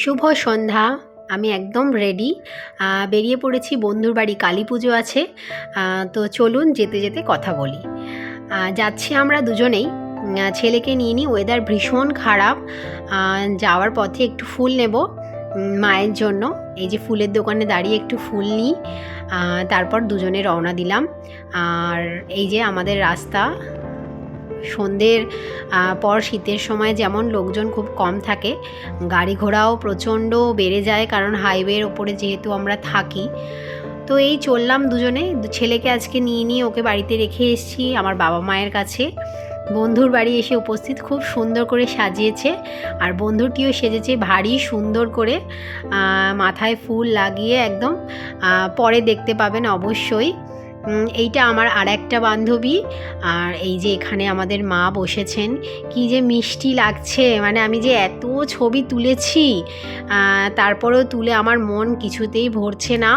শুভ সন্ধ্যা, আমি একদম রেডি বেরিয়ে পড়েছি, বন্ধুর বাড়ি, কালী পুজো আছে। তো চলুন যেতে যেতে কথা বলি। যাচ্ছি আমরা দুজনেই। ছেলেকে নিয়ে নিই ওয়েদার ভীষণ খারাপ। যাওয়ার পথে একটু ফুল নেব মায়ের জন্য। এই যে ফুলের দোকানে দাঁড়িয়ে একটু ফুল নিই তারপর দুজনে রওনা দিলাম। আর এই যে আমাদের রাস্তা সন্ধ্যের পর শীতের সময় যেমন লোকজন খুব কম থাকে, গাড়ি ঘোড়াও প্রচণ্ড বেড়ে যায় কারণ হাইওয়ের ওপরে যেহেতু আমরা থাকি। তো এই চললাম দুজনে, ছেলেকে আজকে নিয়ে নিয়ে ওকে বাড়িতে রেখে এসেছি আমার বাবা মায়ের কাছে। বন্ধুর বাড়ি এসে উপস্থিত, খুব সুন্দর করে সাজিয়েছে আর বন্ধুটিও সেজেছে ভারী সুন্দর করে মাথায় ফুল লাগিয়ে একদম পরে দেখতে পাবেন অবশ্যই। এইটা আমার আর একটা বান্ধবী। আর এই যে এখানে আমাদের মা বসেছেন, কি যে মিষ্টি লাগছে। মানে আমি যে এত ছবি তুলেছি তারপরেও তুলে আমার মন কিছুতেই ভরছে না।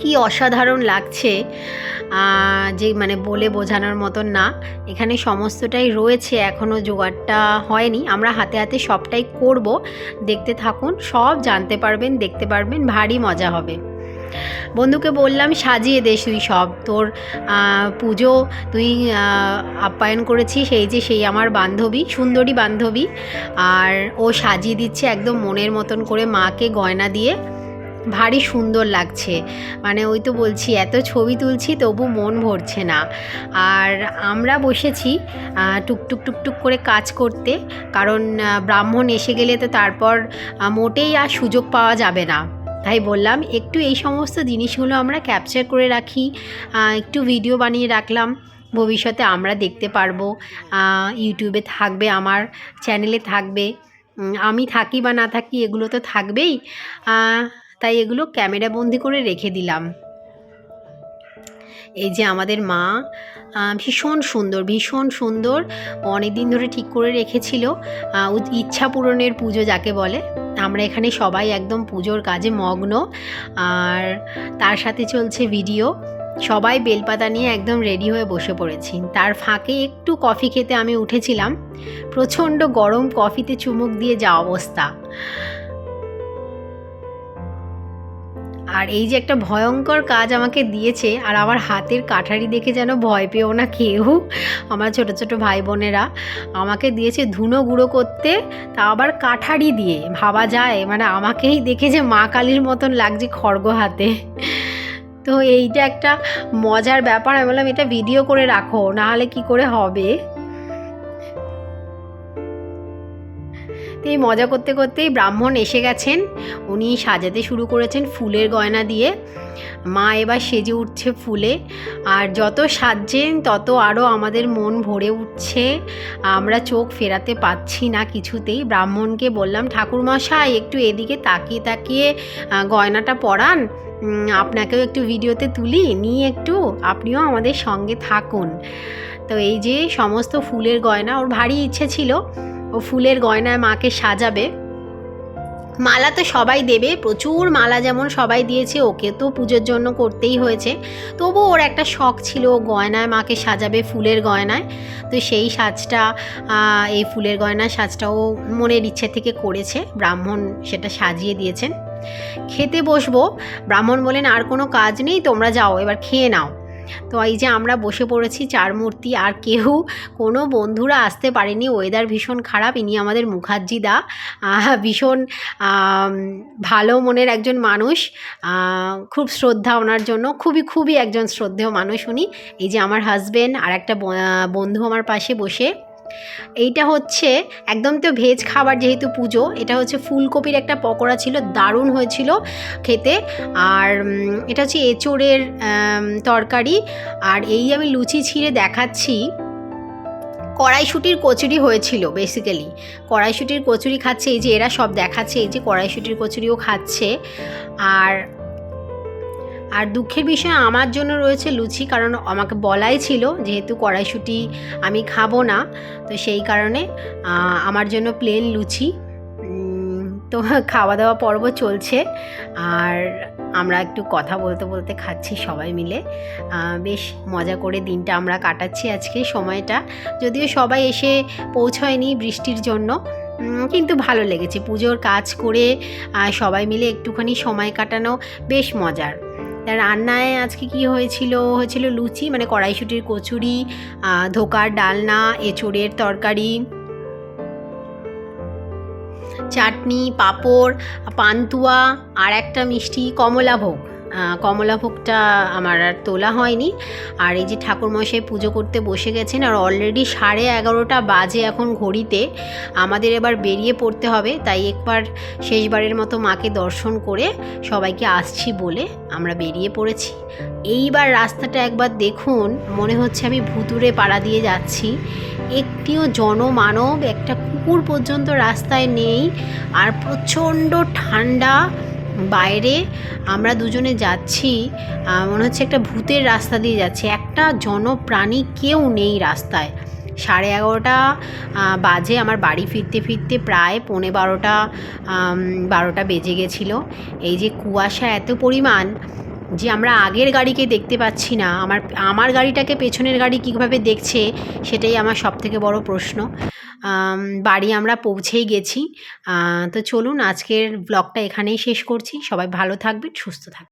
কি অসাধারণ লাগছে যে মানে বলে বোঝানোর মতন না। এখানে সমস্তটাই রয়েছে এখনও জোগাড়টা হয়নি। আমরা হাতে হাতে সবটাই করব। দেখতে থাকুন, সব জানতে পারবেন, দেখতে পারবেন, ভারী মজা হবে। বন্ধুকে বললাম, সাজিয়ে দে তুই সব। তোর পুজো তুই আপ্যায়ন করেছিস সেই যে সেই আমার বান্ধবী, সুন্দরী বান্ধবী। আর ও সাজিয়ে দিচ্ছে একদম মনের মতন করে মাকে গয়না দিয়ে। ভারী সুন্দর লাগছে। মানে ওই তো বলছি, এত ছবি তুলছি, তবু মন ভরছে না। আর আমরা বসেছি টুকটুক টুকটুক করে কাজ করতে। কারণ ব্রাহ্মণ এসে গেলে তো তারপর মোটেই আর সুযোগ পাওয়া যাবে না। তাই বললাম, একটু এই সমস্ত জিনিসগুলো আমরা ক্যাপচার করে রাখি একটু ভিডিও বানিয়ে রাখলাম, ভবিষ্যতে আমরা দেখতে পারব ইউটিউবে থাকবে, আমার চ্যানেলে থাকবে আমি থাকি বা না থাকি এগুলো তো থাকবেই তাই এগুলো ক্যামেরা বন্দি করে রেখে দিলাম। এই যে আমাদের মা ভীষণ সুন্দর ভীষণ সুন্দর অনেক দিন ধরে ঠিক করে রেখেছিল ইচ্ছা পূরণের পুজো যাকে বলে আমরা এখানে সবাই একদম পুজোর কাজে মগ্ন। আর তার সাথে চলছে ভিডিও। সবাই বেলপাতা নিয়ে একদম রেডি হয়ে বসে পড়েছি। তার ফাঁকে একটু কফি খেতে আমি উঠেছিলাম। প্রচণ্ড গরম কফিতে চুমুক দিয়ে যা অবস্থা। আর এই যে একটা ভয়ঙ্কর কাজ আমাকে দিয়েছে, আর আমার হাতের কাঠারি দেখে যেন ভয় পেও না কেউ, আমার ছোট ছোট ভাই বোনেরা। আমাকে দিয়েছে ধুনো গুঁড়ো করতে, তা আবার কাঠারি দিয়ে। ভাবা যায় মানে আমাকেই দেখে যে মা কালীর মতন লাগছে খড়গ হাতে। তো এইটা একটা মজার ব্যাপার। আমি বললাম, এটা ভিডিও করে রাখো, নাহলে কি করে হবে? তো এই মজা করতে করতেই ব্রাহ্মণ এসে গেছেন। উনি সাজাতে শুরু করেছেন ফুলের গয়না দিয়ে। মা এবার সেজে উঠছে ফুলে। আর যত সাজছেন, তত আরও আমাদের মন ভরে উঠছে। আমরা চোখ ফেরাতে পাচ্ছি না কিছুতেই। ব্রাহ্মণকে বললাম, ঠাকুরমশাই, একটু এদিকে তাকিয়ে তাকিয়ে গয়নাটা পরান। আপনাকেও একটু ভিডিওতে তুলি, নিয়ে একটু আপনিও আমাদের সঙ্গে থাকুন। তো এই যে সমস্ত ফুলের গয়না, ওর ভারী ইচ্ছে ছিল। ও ফুলের গয়নায় মাকে সাজাবে। মালা তো সবাই দেবে, প্রচুর মালা যেমন সবাই দিয়েছে, ওকে তো পুজোর জন্য করতেই হয়েছে। তবু ওর একটা শখ ছিল গয়নায় মাকে সাজাবে ফুলের গয়নায়। তো সেই সাজটা এই ফুলের গয়নার সাজটা ও মনের ইচ্ছে থেকে করেছে। ব্রাহ্মণ সেটা সাজিয়ে দিয়েছেন। খেতে বসবো। ব্রাহ্মণ বলেন আর কোনো কাজ নেই, তোমরা যাও, এবার খেয়ে নাও। তো এই যে আমরা বসে পড়েছি চার মূর্তি আর কেউ, কোনো বন্ধুরা আসতে পারেনি। ওয়েদার ভীষণ খারাপ। ইনি আমাদের মুখার্জি দা। ভীষণ ভালো মনের একজন মানুষ। খুব শ্রদ্ধা ওনার জন্য। খুবই খুবই একজন শ্রদ্ধেয় মানুষ উনি। এই যে আমার হাজব্যান্ড আর একটা বন্ধু আমার পাশে বসে। এইটা হচ্ছে একদম তো ভেজ খাবার যেহেতু পুজো, এটা হচ্ছে ফুলকপির একটা পকোড়া ছিল, দারুণ হয়েছিল খেতে। আর এটা হচ্ছে এঁচোড়ের তরকারি। আর এই আমি লুচি ছিঁড়ে দেখাচ্ছি। কড়াইশুটির কচুরি হয়েছিল বেসিক্যালি কড়াইশুটির কচুরি খাচ্ছে, এই যে এরা সব দেখাচ্ছে, এই যে কড়াইশুটির কচুরিও খাচ্ছে। আর আর দুঃখের বিষয় আমার জন্য রয়েছে লুচি, কারণ আমাকে বলাই ছিল যেহেতু কড়াইশুটি আমি খাব না, তো সেই কারণে আমার জন্য প্লেন লুচি। তো খাওয়া দাওয়া পর্ব চলছে, আর আমরা একটু কথা বলতে বলতে খাচ্ছি সবাই মিলে। বেশ মজা করে দিনটা আমরা কাটাচ্ছি আজকে সময়টা। যদিও সবাই এসে পৌঁছয়নি বৃষ্টির জন্য কিন্তু ভালো লেগেছে। পুজোর কাজ করে সবাই মিলে একটুখানি সময় কাটানো বেশ মজার। তা রান্নায় আজকে কি হয়েছিল? হয়েছিল লুচি মানে কড়াইশুটির কচুরি ধোকার ডালনা, এঁচোড়ের তরকারি, চাটনি, পাঁপড়, পান্তুয়া, আর একটা মিষ্টি কমলাভোগ। কমলাভোগটা আমার আর তোলা হয়নি। আর এই যে ঠাকুরমশাই পুজো করতে বসে গেছেন, আর অলরেডি সাড়ে এগারোটা বাজে এখন ঘড়িতে। আমাদের এবার বেরিয়ে পড়তে হবে, তাই একবার শেষবারের মতো মাকে দর্শন করে সবাইকে আসছি বলে আমরা বেরিয়ে পড়েছি। এইবার রাস্তাটা একবার দেখুন, মনে হচ্ছে আমি ভুতুরে পাড়া দিয়ে যাচ্ছি। একটিও জনমানব, একটা কুকুর পর্যন্ত রাস্তায় নেই, আর প্রচণ্ড ঠান্ডা। বাইরে আমরা দুজনে যাচ্ছি মনে হচ্ছে একটা ভূতের রাস্তা দিয়ে যাচ্ছি। একটা জনপ্রাণী কেউ নেই রাস্তায়। সাড়ে এগারোটা বাজে আমার বাড়ি ফিরতে ফিরতে প্রায় পৌনে বারোটা বারোটা বেজে গেছিল। এই যে কুয়াশা এত পরিমাণ যে আমরা আগের গাড়িকে দেখতে পাচ্ছি না, আমার আমার গাড়িটাকে পেছনের গাড়ি কীভাবে দেখছে সেটাই আমার সব থেকে বড় প্রশ্ন। বাড়ি আমরা পৌঁছেই গেছি। তো চলুন আজকের ব্লগটা এখানেই শেষ করছি। সবাই ভালো থাকবেন, সুস্থ থাকবেন।